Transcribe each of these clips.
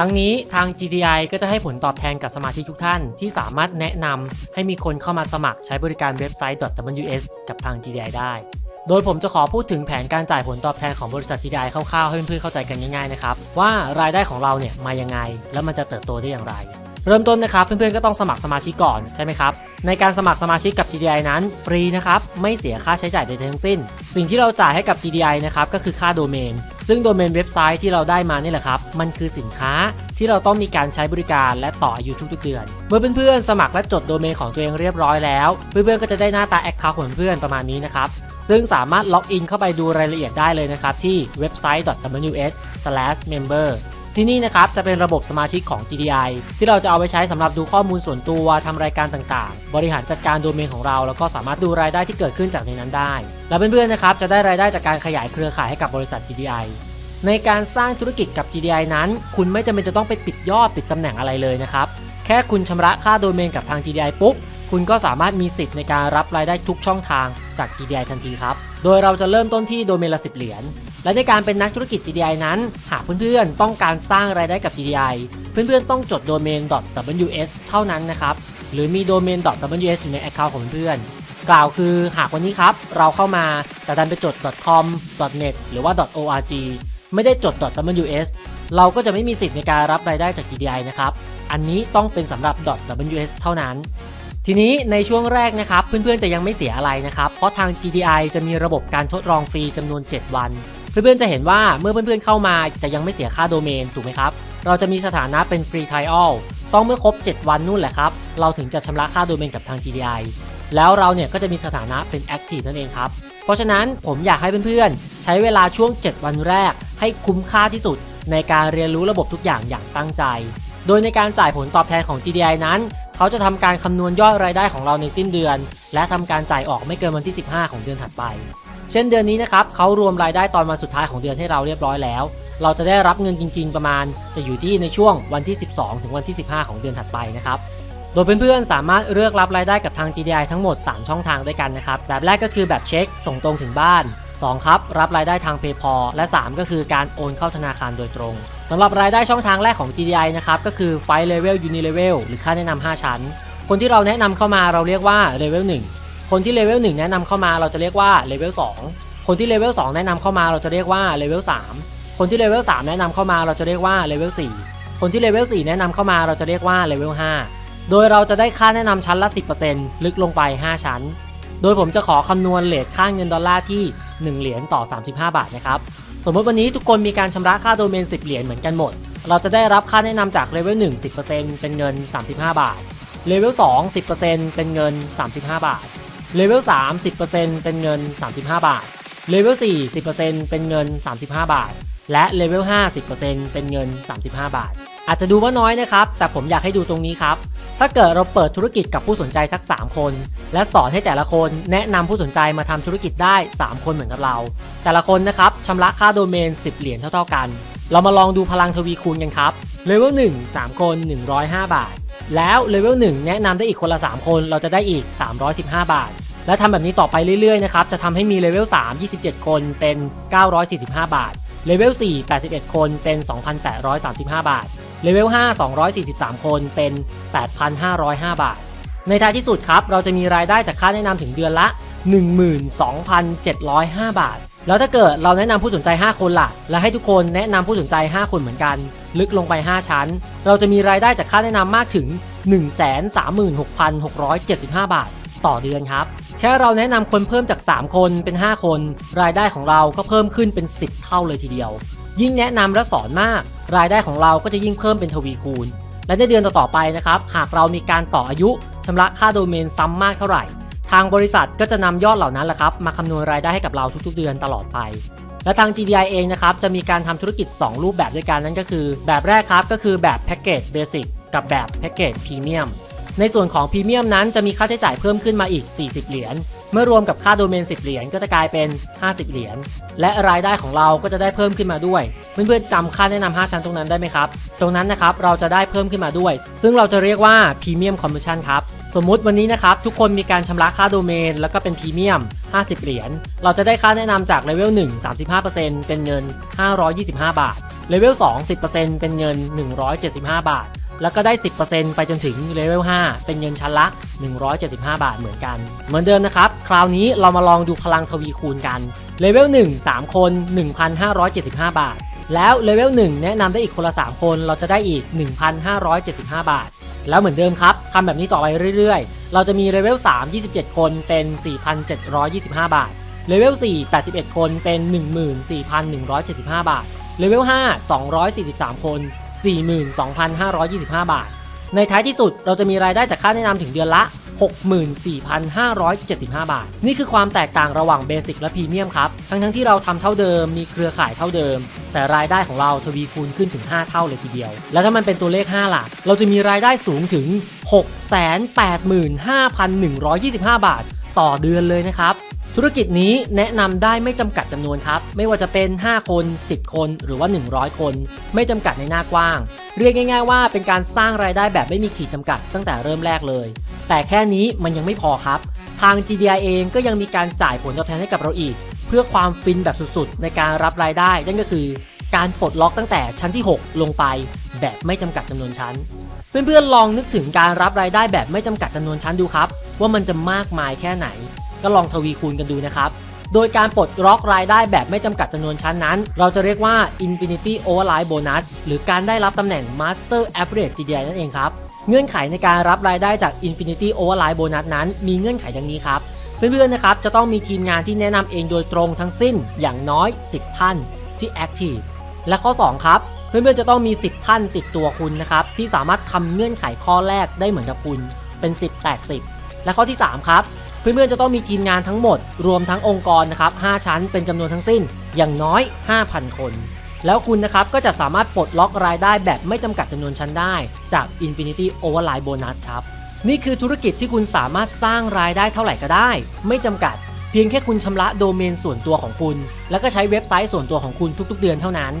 ทั้งนี้ทาง GDI ก็จะให้ผลตอบแทนกับสมาชิกทุกท่าน ที่สามารถแนะนำให้มีคนเข้ามาสมัครใช้บริการเว็บไซต์ .ws กับทาง GDI ได้ โดยผมจะขอพูดถึงแผนการจ่ายผลตอบแทนของบริษัท GDI คร่าวๆให้เพื่อนๆเข้าใจกันง่ายๆนะครับ ว่ารายได้ของเราเนี่ยมายังไง แล้วมันจะเติบโตได้อย่างไรเริ่มต้นนะครับเพื่อนๆก็ต้องสมัครสมาชิกก่อนใช่ไหมครับในการสมัครสมาชิกกับ GDI นั้นฟรีนะครับไม่เสียค่าใช้จ่ายใดๆทั้งสิ้น สิ่งที่เราจ่ายให้กับ GDI นะครับก็คือค่าโดเมน ซึ่งโดเมนเว็บไซต์ที่เราได้มานี่แหละครับ มันคือสินค้าที่เราต้องมีการใช้บริการและต่ออายุทุกๆเดือน เมื่อเพื่อนๆสมัครและจดโดเมนของตัวเองเรียบร้อยแล้ว เพื่อนๆก็จะได้หน้าตาแอคเคาท์ของเพื่อนประมาณนี้นะครับ ซึ่งสามารถล็อกอินเข้าไปดูรายละเอียดได้เลยนะครับที่เที่นี่นะครับจะเป็นระบบสมาชิกของ GDI ที่เราจะเอาไปใช้สำหรับดูข้อมูลส่วนตัวทำรายการต่างๆ บริหารจัดการโดเมนของเรา แล้วก็สามารถดูรายได้ที่เกิดขึ้นจากในนั้นได้ และเพื่อนๆนะครับจะได้รายได้จากการขยายเครือข่ายให้กับบริษัท GDI ในการสร้างธุรกิจกับ GDI นั้น คุณไม่จำเป็นจะต้องไปปิดยอดปิดตำแหน่งอะไรเลยนะครับ แค่คุณชำระค่าโดเมนกับทาง GDI ปุ๊บ คุณก็สามารถมีสิทธิ์ในการรับรายได้ทุกช่องทางจาก GDI ทันทีครับ โดยเราจะเริ่มต้นที่โดเมนละ 10 เหรียญ และในการเป็นนักธุรกิจ GDI นั้น หากเพื่อนๆ ต้องการสร้างรายได้กับ GDI เพื่อนๆ ต้องจดโดเมน .ws เท่านั้นนะครับ หรือมีโดเมน .ws อยู่ใน Account ของเพื่อนๆกล่าวคือหากวันนี้ครับ เราเข้ามาแต่ดันไปจด .com .net หรือว่า .org ไม่ได้จด .ws เราก็จะไม่มีสิทธิ์ในการรับรายได้จาก GDI นะครับ อันนี้ต้องเป็นสำหรับ .ws เท่านั้น ทีนี้ในช่วงแรกนะครับ เพื่อนๆจะยังไม่เสียอะไรนะครับ เพราะทาง GDI จะมีระบบการทดลองฟรีจำนวน 7 วัน เพื่อนๆจะเห็นว่าเมื่อเพื่อนๆเข้ามาจะยังไม่เสียค่าโดเมนถูกไหมครับ เราจะมีสถานะเป็นฟรี trial ต้องเมื่อครบ 7 วันนู่นแหละครับ เราถึงจะชำระค่าโดเมนกับทาง GDI แล้วเราเนี่ยก็จะมีสถานะเป็น active นั่นเองครับ เพราะฉะนั้นผมอยากให้เพื่อนๆ ใช้เวลาช่วง 7 วันแรก ให้คุ้มค่าที่สุด ในการเรียนรู้ระบบทุกอย่างอย่างตั้งใจ โดยในการจ่ายผลตอบแทนของ GDI นั้น เขาจะทำการคำนวณยอดรายได้ของเราในสิ้นเดือน และทำการจ่ายออกไม่เกินวันที่ 15 ของเดือนถัดไป เช่นเดือนนี้นะครับเขารวมรายได้ตอนวันสุดท้ายของเดือนให้เราเรียบร้อยแล้ว เราจะได้รับเงินจริง ๆ ประมาณ จะอยู่ที่ในช่วงวันที่ 12 ถึงวันที่ 15 ของเดือนถัดไปนะครับโดยเพื่อนๆสามารถเลือกรับรายได้กับทาง GDI ทั้งหมด 3 ช่องทางด้วยกันนะครับแบบแรกก็คือแบบเช็ค ส่งตรงถึงบ้าน 2 ครับ รับรายได้ทาง PayPal และ 3 ก็คือการโอนเข้าธนาคารโดยตรงสำหรับรายได้ช่องทางแรกของ GDI นะครับก็คือ f i Level Unilevel หรือค่าแนะนำ5 ชั้น คนที่เราแนะนำเข้ามาเราเรียกว่า Level 1 คนที่ Level 1แนะนำเข้ามาเราจะเรียกว่า Level 2คนที่ Level 2แนะนำเข้ามาเราจะเรียกว่า Level 3คนที่ Level 3แนะนำเข้ามาเราจะเรียกว่า Level 4คนที่ Level 4แนะนำเข้ามาเราจะเรียกว่า Level 5โดยเราจะได้ค่าแนะนำชั้นละ 10%ลึกลงไป 5 ชั้น โดยผมจะขอคำนวณเลทค่าเงินดอลลาร์ที่ 1 เหรียญต่อ 35 บาทนะครับสมมติวันนี้ทุกคนมีการชำระค่าโดเมน 10 เหรียญเหมือนกันหมด เราจะได้รับค่าแนะนำจากเลเวล1 10%เป็นเงิน 35 บาทเลเวล2 10%เป็นเงิน 35 บาท เลเวล3 10%เป็นเงิน 35 บาท เลเวล4 10%เป็นเงิน 35 บาท และเลเวล5 10%เป็นเงิน 35 บาท อาจจะดูว่าน้อยนะครับ แต่ผมอยากให้ดูตรงนี้ครับ ถ้าเกิดเราเปิดธุรกิจกับผู้สนใจสัก 3 คน และสอนให้แต่ละคนแนะนำผู้สนใจมาทำธุรกิจได้ 3 คนเหมือนกับเรา แต่ละคนนะครับชำระค่าโดเมน 10 เหรียญเท่าๆกัน เรามาลองดูพลังทวีคูณกันครับ เลเวล1 3 คน 105 บาท แล้วเลเวล1แนะนำได้อีกคนละ 3 คนเราจะได้อีก 315 บาท และทำแบบนี้ต่อไปเรื่อยๆนะครับ จะทำให้มีเลเวล3 27 คนเป็น 945 บาท เลเวล4 81 คนเป็น 2,835 บาท เลเวล5 243 คนเป็น 8,505 บาท ในท้ายที่สุดครับ เราจะมีรายได้จากค่าแนะนำถึงเดือนละ 12,705 บาท แล้วถ้าเกิดเราแนะนำผู้สนใจ 5 คนล่ะ และให้ทุกคนแนะนำผู้สนใจ 5 คนเหมือนกัน ลึกลงไป 5 ชั้น เราจะมีรายได้จากค่าแนะนำมากถึง 136,675 บาท ต่อเดือนครับ แค่เราแนะนำคนเพิ่มจาก 3 คนเป็น 5 คน รายได้ของเราก็เพิ่มขึ้นเป็น 10 เท่าเลยทีเดียว ยิ่งแนะนำและสอนมาก รายได้ของเราก็จะยิ่งเพิ่มเป็นทวีคูณ และในเดือนต่อๆไปนะครับ หากเรามีการต่ออายุชำระค่าโดเมนซ้ำมากเท่าไหร่ ทางบริษัทก็จะนำยอดเหล่านั้นแหละครับ มาคำนวณรายได้ให้กับเราทุกๆ เดือนตลอดไป และทาง GDI เองนะครับจะมีการทำธุรกิจ 2 รูปแบบด้วยกันนั่นก็คือ แบบแรกครับก็คือแบบแพ็กเกจเบสิกกับแบบแพ็กเกจพรีเมียมในส่วนของพรีเมียมนั้นจะมีค่าใช้จ่ายเพิ่มขึ้นมาอีก 40 เหรียญ เมื่อรวมกับค่าโดเมน 10 เหรียญก็จะกลายเป็น 50 เหรียญ และรายได้ของเราก็จะได้เพิ่มขึ้นมาด้วย เพื่อนๆจำค่าแนะนำ5ชั้นตรงนั้นได้ไหมครับ ตรงนั้นนะครับเราจะได้เพิ่มขึ้นมาด้วย ซึ่งเราจะเรียกว่าพรีเมียมคอมมิชชั่นครับ สมมุติวันนี้นะครับ ทุกคนมีการชำระค่าโดเมน แล้วก็เป็นพรีเมียม 50 เหรียญ เราจะได้ค่าแนะนำจากเลเวล1 35%เป็นเงิน 525 บาท เลเวล2 10%เป็นเงิน 175 บาท แล้วก็ได้ 10%ไปจนถึงเลเวล5เป็นเงินชั้นละ 175 บาทเหมือนกัน เหมือนเดิมนะครับ คราวนี้เรามาลองดูพลังทวีคูณกัน เลเวล1 3 คน 1,575 บาท แล้วเลเวล1แนะนำได้อีกคนละ 3 คน เราจะได้อีก 1,575 บาท แล้วเหมือนเดิมครับทำแบบนี้ต่อไปเรื่อยๆ เราจะมีเลเวล3 27 คนเป็น 4,725 บาท เลเวล4 81 คนเป็น 14,175 บาท เลเวล5 243 คน 42,525 บาท ในท้ายที่สุดเราจะมีรายได้จากค่าแนะนำถึงเดือนละ 64,575 บาท นี่คือความแตกต่างระหว่างเบสิกและพรีเมียมครับ ทั้งทั้งๆที่เราทำเท่าเดิม มีเครือข่ายเท่าเดิม แต่รายได้ของเราทวีคูณขึ้นถึง 5 เท่าเลยทีเดียว แล้วถ้ามันเป็นตัวเลข 5 หลัก เราจะมีรายได้สูงถึง 685,125 บาท ต่อเดือนเลยนะครับ ธุรกิจนี้แนะนำได้ไม่จำกัดจำนวนครับ ไม่ว่าจะเป็น 5 คน 10 คน หรือว่า 100 คน ไม่จำกัดในหน้ากว้าง เรียกง่าย ๆ ว่าเป็นการสร้างรายได้แบบไม่มีขีดจำกัดตั้งแต่เริ่มแรกเลย แต่แค่นี้มันยังไม่พอครับ ทาง GDI เองก็ยังมีการจ่ายผลตอบแทนให้กับเราอีก เพื่อความฟินแบบสุดๆ ในการรับรายได้นั่นก็คือ การปลดล็อกตั้งแต่ชั้นที่ 6 ลงไป แบบไม่จำกัดจำนวนชั้นเพื่อนๆลองนึกถึงการรับรายได้แบบไม่จำกัดจำนวนชั้นดูครับ ว่ามันจะมากมายแค่ไหน ก็ลองทวีคูณกันดูนะครับ โดยการปลดล็อกรายได้แบบไม่จำกัดจำนวนชั้นนั้น เราจะเรียกว่า Infinity Override Bonus หรือการได้รับตำแหน่ง Master Average GDI นั่นเองครับ เงื่อนไขในการรับรายได้จาก Infinity Override Bonus นั้นมีเงื่อนไขดังนี้ครับ เพื่อนๆนะครับจะต้องมีทีมงานที่แนะนำเองโดยตรงทั้งสิ้นอย่างน้อย 10 ท่านที่ Active และข้อ 2 ครับเพื่อนๆจะต้องมี 10 ท่านติดตัวคุณนะครับที่สามารถทำเงื่อนไขข้อแรกได้เหมือนกับคุณเป็น 10 แตก 10 และข้อที่ 3 ครับ พื่อนๆจะต้องมีทีมงานทั้งหมด รวมทั้งองค์กรนะครับ 5 ชั้นเป็นจำนวนทั้งสิ้นอย่างน้อย 5,000 คน แล้วคุณนะครับก็จะสามารถปลดล็อกรายได้แบบไม่จำกัดจำนวนชั้นได้จาก Infinity Override Bonus ครับ นี่คือธุรกิจที่คุณสามารถสร้างรายได้เท่าไหร่ก็ได้ ไม่จำกัด เพียงแค่คุณชำระโดเมนส่วนตัวของคุณ แล้วก็ใช้เว็บไซต์ส่วนตัวของคุณทุก ๆ เดือนเท่านั้น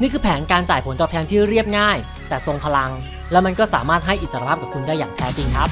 นี่คือแผนการจ่ายผลตอบแทนที่เรียบง่าย แต่ทรงพลัง และมันก็สามารถให้อิสรภาพกับคุณได้อย่างแท้จริงครับ